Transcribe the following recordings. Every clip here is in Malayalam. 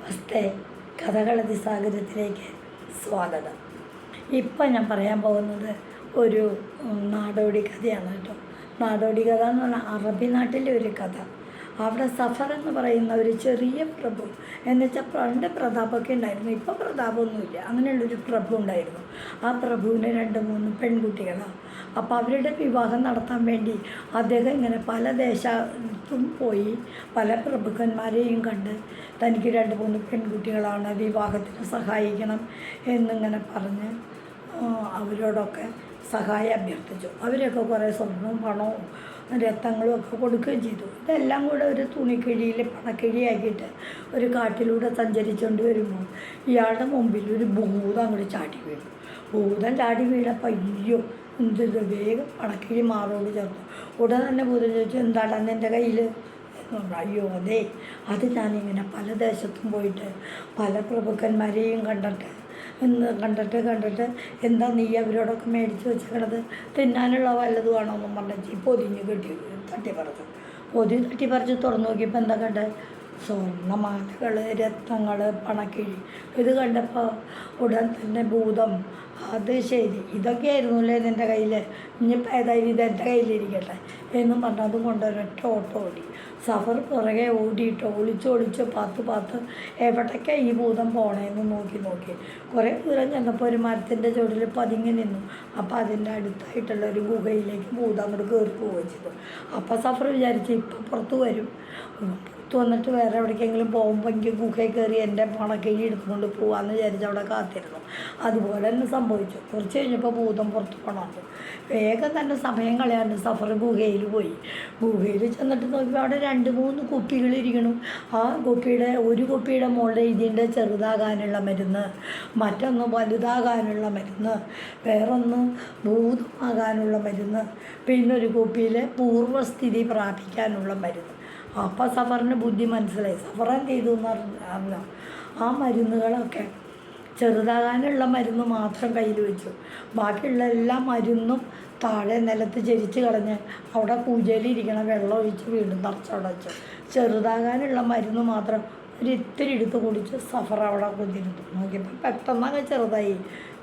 നമസ്തേ. കഥകളതി സാഗരത്തിലേക്ക് സ്വാഗതം. ഇപ്പം ഞാൻ പറയാൻ പോകുന്നത് ഒരു നാടോടി കഥയാണ് കേട്ടോ. നാടോടി കഥ എന്ന് പറഞ്ഞാൽ അറബി നാട്ടിലെ ഒരു കഥ. അവിടെ സഫർ എന്ന് പറയുന്ന ഒരു ചെറിയ പ്രഭു എന്നുവെച്ചാൽ പണ്ട് പ്രതാപമൊക്കെ ഉണ്ടായിരുന്നു. ഇപ്പോൾ പ്രതാപമൊന്നുമില്ല. അങ്ങനെയുള്ളൊരു പ്രഭു ഉണ്ടായിരുന്നു. ആ പ്രഭുവിന് രണ്ട് മൂന്ന് പെൺകുട്ടികളാണ് അപ്പോൾ അവരുടെ വിവാഹം നടത്താൻ വേണ്ടി അദ്ദേഹം ഇങ്ങനെ പല ദേശത്തും പോയി പല പ്രഭുക്കന്മാരെയും കണ്ട് തനിക്ക് രണ്ട് മൂന്ന് പെൺകുട്ടികളാണ് വിവാഹത്തിന് സഹായിക്കണം എന്നിങ്ങനെ പറഞ്ഞ് അവരോടൊക്കെ സഹായം അഭ്യർത്ഥിച്ചു. അവരൊക്കെ കുറേ സ്വർണവും പണവും രത്നങ്ങളും ഒക്കെ കൊടുക്കുകയും ചെയ്തു. ഇതെല്ലാം കൂടെ ഒരു തുണിക്കിഴിയിൽ പണക്കിഴിയാക്കിയിട്ട് ഒരു കാട്ടിലൂടെ സഞ്ചരിച്ചുകൊണ്ട് വരുമ്പോൾ ഇയാളുടെ മുമ്പിൽ ഒരു ഭൂതം അങ്ങോട്ട് ചാടി വീണു. ഭൂതം ചാടി വീണപ്പോൾ അയ്യോ എന്ത് വേഗം പണക്കിഴി മാറോട് ചേർത്തു ഉടനെ തന്നെ ഭൂതം ചോദിച്ചു എന്താണ് എന്റെ കയ്യിൽ അയ്യോ അതെ. അത് ഞാനിങ്ങനെ പല ദേശത്തും പോയിട്ട് പല പ്രഭുക്കന്മാരെയും കണ്ടിട്ട് എന്ന് കണ്ടിട്ട് കണ്ടിട്ട് എന്താ നീ അവരോടൊക്കെ മേടിച്ച് വെച്ചേക്കണത്? തിന്നാനുള്ള വല്ലതുമാണോ എന്നും പറഞ്ഞു പൊതിഞ്ഞ് കെട്ടി തട്ടി പറിച്ചു. പൊതി തട്ടി പറിച്ച് തുറന്നു നോക്കിയപ്പോൾ എന്താ കണ്ടത് സ്വർണമാലകൾ രത്നങ്ങൾ പണക്കിഴി. ഇത് കണ്ടപ്പോൾ ഉടൻ തന്നെ ഭൂതം അത് ശരി. ഇതൊക്കെയായിരുന്നല്ലേ നിന്റെ കയ്യിൽ ഇനിയിപ്പോൾ ഏതായാലും ഇത് എന്റെ കയ്യിലിരിക്കട്ടെ. എന്നും പറഞ്ഞ് അതും കൊണ്ടൊരൊറ്റ ഓട്ടം ഓടി. സഫർ പുറകെ ഓടിയിട്ട് ഒളിച്ച് ഒളിച്ച് പാത്ത് പാത്ത് എവിടേക്കാണ് ഈ ഭൂതം പോണേന്ന് നോക്കി നോക്കി. കുറേ ദൂരം ചെന്നപ്പോൾ ഒരു മരത്തിന്റെ ചുവട്ടിൽ പതുങ്ങി നിന്നു. അപ്പോൾ അതിന്റെ അടുത്തായിട്ടുള്ള ഒരു ഗുഹയിലേക്ക് ഭൂതം അങ്ങോട്ട് കയറി പോവുകയും ചെയ്തു. അപ്പോൾ സഫർ വിചാരിച്ചു ഇപ്പം പുറത്ത് വരും. പുറത്ത് വന്നിട്ട് വേറെ എവിടേക്കെങ്കിലും പോകുമ്പോൾ എനിക്ക് ഗുഹയിൽ കയറി എന്റെ പണക്കിഴി എടുത്തുകൊണ്ട് പോകാമെന്ന് വിചാരിച്ച് അവിടെ കാത്തിരുന്നു. അതുപോലെ തന്നെ സംഭവിച്ചു. കുറച്ച് കഴിഞ്ഞപ്പോൾ ഭൂതം പുറത്ത് പോകണമുണ്ട് വേഗം തന്നെ സമയം കളയാണ്ട് സഫർ ഗുഹയിൽ പോയി. ഗുഹയിൽ ചെന്നിട്ട് നോക്കിയപ്പോൾ അവിടെ രണ്ട് മൂന്ന് കുപ്പികൾ ഇരിക്കണം. ആ കുപ്പിയുടെ ഒരു കുപ്പിയുടെ മുകളിൽ ഇതിന്റെ ചെറുതാകാനുള്ള മരുന്ന് മറ്റൊന്ന് വലുതാകാനുള്ള മരുന്ന് വേറൊന്ന് ഭൂതമാകാനുള്ള മരുന്ന് പിന്നൊരു കുപ്പിയിൽ പൂർവസ്ഥിതി പ്രാപിക്കാനുള്ള മരുന്ന്. അപ്പം സഫറിന് ബുദ്ധി മനസ്സിലായി. സഫറൻ ചെയ്തു എന്ന് അറിഞ്ഞാൽ ആ മരുന്നുകളൊക്കെ ചെറുതാകാനുള്ള മരുന്ന് മാത്രം കയ്യിൽ വെച്ചു. ബാക്കിയുള്ള എല്ലാ മരുന്നും താഴെ നിലത്ത് ചരിച്ച് കളഞ്ഞ് അവിടെ പൂജയിലിരിക്കണം വെള്ളം ഒഴിച്ച് വീണ്ടും തറച്ചവിടെ വെച്ചു. ചെറുതാകാനുള്ള മരുന്ന് മാത്രം ഒരു ഇത്തിരി എടുത്ത് കുടിച്ച് സഫർ അവിടെ കുതിരുന്നു നോക്കിയപ്പോൾ പെട്ടെന്നങ്ങ് ചെറുതായി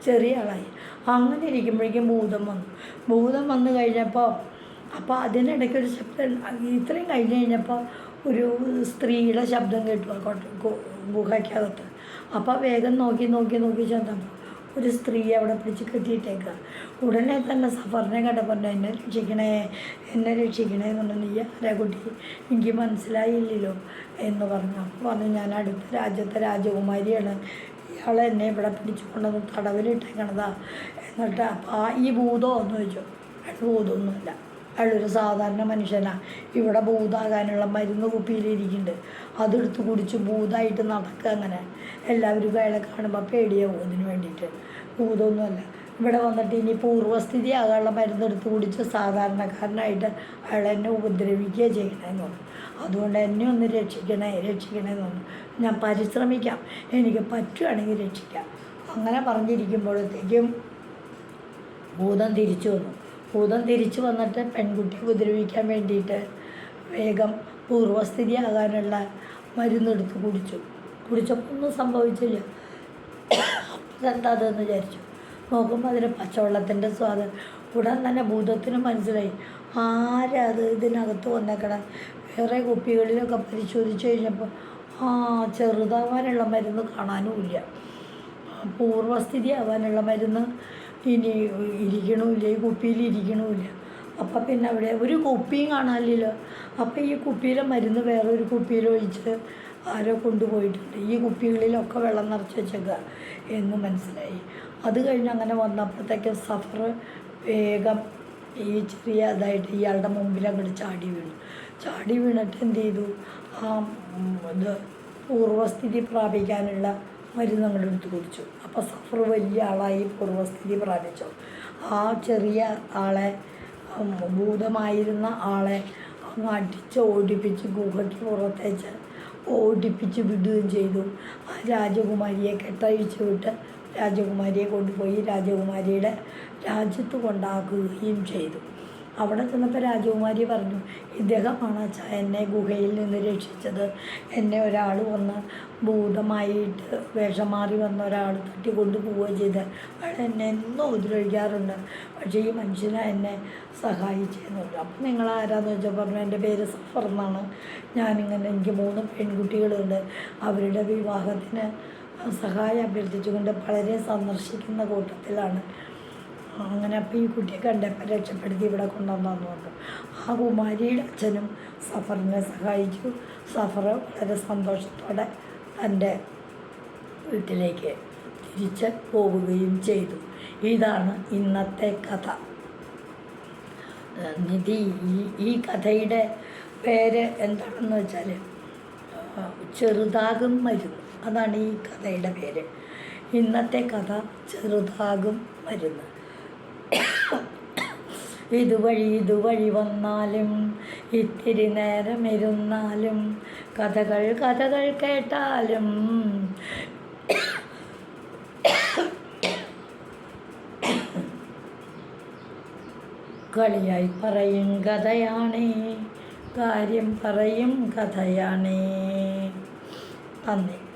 ചെറിയ ആളായി. അങ്ങനെ ഇരിക്കുമ്പോഴേക്കും ഭൂതം വന്നു. ഭൂതം വന്നു കഴിഞ്ഞപ്പോൾ അപ്പോൾ അതിനിടയ്ക്ക് ഒരു ശബ്ദം ഇത്രയും കഴിഞ്ഞ് കഴിഞ്ഞപ്പോൾ ഒരു സ്ത്രീയുടെ ശബ്ദം കേട്ടു കൊട്ട- ഗുഹയ്ക്കകത്ത്. അപ്പോൾ വേഗം നോക്കി നോക്കി നോക്കി ചെന്നപ്പോൾ ഒരു സ്ത്രീ അവിടെ പിടിച്ച് കെട്ടിയിട്ടേക്കുക ഉടനെ തന്നെ സഫറിനെ കണ്ടപ്പോൾ എന്നെ രക്ഷിക്കണേ എന്നെ രക്ഷിക്കണേ എന്ന് പറഞ്ഞു. നീ ആരാ കുട്ടി? എനിക്ക് മനസ്സിലായില്ലല്ലോ എന്ന് പറഞ്ഞു. അപ്പോൾ പറഞ്ഞു ഞാൻ അടുത്ത രാജ്യത്തെ രാജകുമാരിയാണ്. ഇയാൾ എന്നെ ഇവിടെ പിടിച്ചു കൊണ്ടുവന്ന് തടവിലിട്ടേക്കണതാ. എന്നിട്ട് അപ്പോൾ ആ ഈ ഭൂതമോ എന്ന് ചോദിച്ചു. ഭൂതമൊന്നുമില്ല. അയാളൊരു സാധാരണ മനുഷ്യനാണ് ഇവിടെ ഭൂതാകാനുള്ള മരുന്ന് കുപ്പിയിലിരിക്കുന്നുണ്ട്. അതെടുത്ത് കുടിച്ച് ഭൂതമായിട്ട് നടക്കുക അങ്ങനെ. എല്ലാവരും അയാളെ കാണുമ്പോൾ പേടിയാവും അതിന് വേണ്ടിയിട്ട്. ഭൂതമൊന്നുമല്ല. ഇവിടെ വന്നിട്ട് ഇനി പൂർവസ്ഥിതി ആകാനുള്ള മരുന്നെടുത്ത് കുടിച്ച് സാധാരണക്കാരനായിട്ട് അയാൾ എന്നെ ഉപദ്രവിക്കുക ചെയ്യണമെന്ന് പറഞ്ഞു അതുകൊണ്ട് എന്നെ ഒന്ന് രക്ഷിക്കണേ രക്ഷിക്കണേ എന്ന് ഞാൻ പരിശ്രമിക്കാം. എനിക്ക് പറ്റുകയാണെങ്കിൽ രക്ഷിക്കാം. അങ്ങനെ പറഞ്ഞിരിക്കുമ്പോഴത്തേക്കും ഭൂതം തിരിച്ചു വന്നു. ഭൂതം തിരിച്ചു വന്നിട്ട് പെൺകുട്ടിയെ ഉപദ്രവിക്കാൻ വേണ്ടിയിട്ട് വേഗം പൂർവസ്ഥിതി ആകാനുള്ള മരുന്നെടുത്ത് കുടിച്ചു. കുടിച്ചപ്പോൾ ഒന്നും സംഭവിച്ചില്ല. എന്താ അതെന്ന് വിചാരിച്ചു. നോക്കുമ്പോൾ അതിന് പച്ചവെള്ളത്തിന്റെ സ്വാദ്. ഉടൻ തന്നെ ഭൂതത്തിന് മനസ്സിലായി. ആരത് ഇതിനകത്ത് വന്നേക്കണം? വേറെ കുപ്പികളിലൊക്കെ പരിശോധിച്ച് കഴിഞ്ഞപ്പോൾ ആ ചെറുതാവാനുള്ള മരുന്ന് കാണാനുമില്ല. പൂർവസ്ഥിതി ആവാനുള്ള മരുന്ന് ഇനി ഇരിക്കണമില്ല ഈ കുപ്പിയിൽ ഇരിക്കണമില്ല അപ്പം പിന്നെ അവിടെ ഒരു കുപ്പിയും കാണാനില്ലല്ലോ. അപ്പം ഈ കുപ്പിയിലെ മരുന്ന് വേറൊരു കുപ്പിയിൽ ഒഴിച്ച് ആരോ കൊണ്ടുപോയിട്ടുണ്ട്. ഈ കുപ്പികളിലൊക്കെ വെള്ളം നിറച്ച് വെച്ചേക്കുക എന്ന് മനസ്സിലായി. അത് കഴിഞ്ഞ് അങ്ങനെ വന്നപ്പോഴത്തേക്ക് സഫർ വേഗം ഈ ചെറിയ ഇതായിട്ട് ഇയാളുടെ മുമ്പിൽ അങ്ങോട്ട് ചാടി വീണു. ചാടി വീണിട്ട് എന്ത് ചെയ്തു? ആ ഇത് പൂർവസ്ഥിതി പ്രാപിക്കാനുള്ള മരുന്ന് അങ്ങോട്ട് എടുത്ത് കുടിച്ചു. അപ്പോൾ സഫർ വലിയ ആളായി പൂർവസ്ഥിതി പ്രാപിച്ചു. ആ ചെറിയ ആളെ ഭൂതമായിരുന്ന ആളെ അങ്ങ് അടിച്ച് ഓടിപ്പിച്ച് ഗുഹയ്ക്ക് പുറത്തേച്ച് ഓടിപ്പിച്ച് വിടുകയും ചെയ്തു. ആ രാജകുമാരിയെ കെട്ടഴിച്ച് വിട്ട് രാജകുമാരിയെ കൊണ്ടുപോയി രാജകുമാരിയുടെ രാജ്യത്ത് കൊണ്ടാക്കുകയും ചെയ്തു. അവിടെ ചെന്നപ്പോൾ രാജകുമാരി പറഞ്ഞു ഇദ്ദേഹമാണ് അച്ഛാ എന്നെ ഗുഹയിൽ നിന്ന് രക്ഷിച്ചത്. എന്നെ ഒരാൾ വന്ന് ഭൂതമായിട്ട് വേഷം മാറി വന്ന ഒരാൾ തട്ടിക്കൊണ്ട് പോവുകയും ചെയ്ത്. അയാൾ എന്നെ എന്നും ഉപദ്രവിക്കാറുണ്ട്. പക്ഷേ ഈ മനുഷ്യനെ എന്നെ സഹായിച്ചെന്നുള്ളു അപ്പം നിങ്ങൾ ആരാന്ന് വെച്ചാൽ പറഞ്ഞു എന്റെ പേര് സഫർ എന്നാണ്. ഞാനിങ്ങനെ എനിക്ക് മൂന്ന് പെൺകുട്ടികളുണ്ട്. അവരുടെ വിവാഹത്തിന് സഹായം അഭ്യർത്ഥിച്ചുകൊണ്ട് വളരെ സന്ദർശിക്കുന്ന കൂട്ടത്തിലാണ്. അങ്ങനെ അപ്പോൾ ഈ കുട്ടിയെ കണ്ടപ്പോൾ രക്ഷപ്പെടുത്തി ഇവിടെ കൊണ്ടുവന്നു പറഞ്ഞു. ആ കുമാരിയുടെ അച്ഛനും സഫറിനെ സഹായിച്ചു. സഫർ വളരെ സന്തോഷത്തോടെ തന്റെ വീട്ടിലേക്ക് തിരിച്ച് പോവുകയും ചെയ്തു. ഇതാണ് ഇന്നത്തെ കഥ. നിധി ഈ ഈ കഥയുടെ പേര് എന്താണെന്ന് വെച്ചാൽ ചെറുതാകും മരുന്ന്. അതാണ് ഈ കഥയുടെ പേര്. ഇന്നത്തെ കഥ ചെറുതാകും മരുന്ന്. ഇതുവഴി ഇതുവഴി വന്നാലും ഇത്തിരി നേരം ഇരുന്നാലും കഥകൾ കഥകൾ കേട്ടാലും കളിയായി പറയും കഥയാണേ കാര്യം പറയും കഥയാണേ. നന്ദി.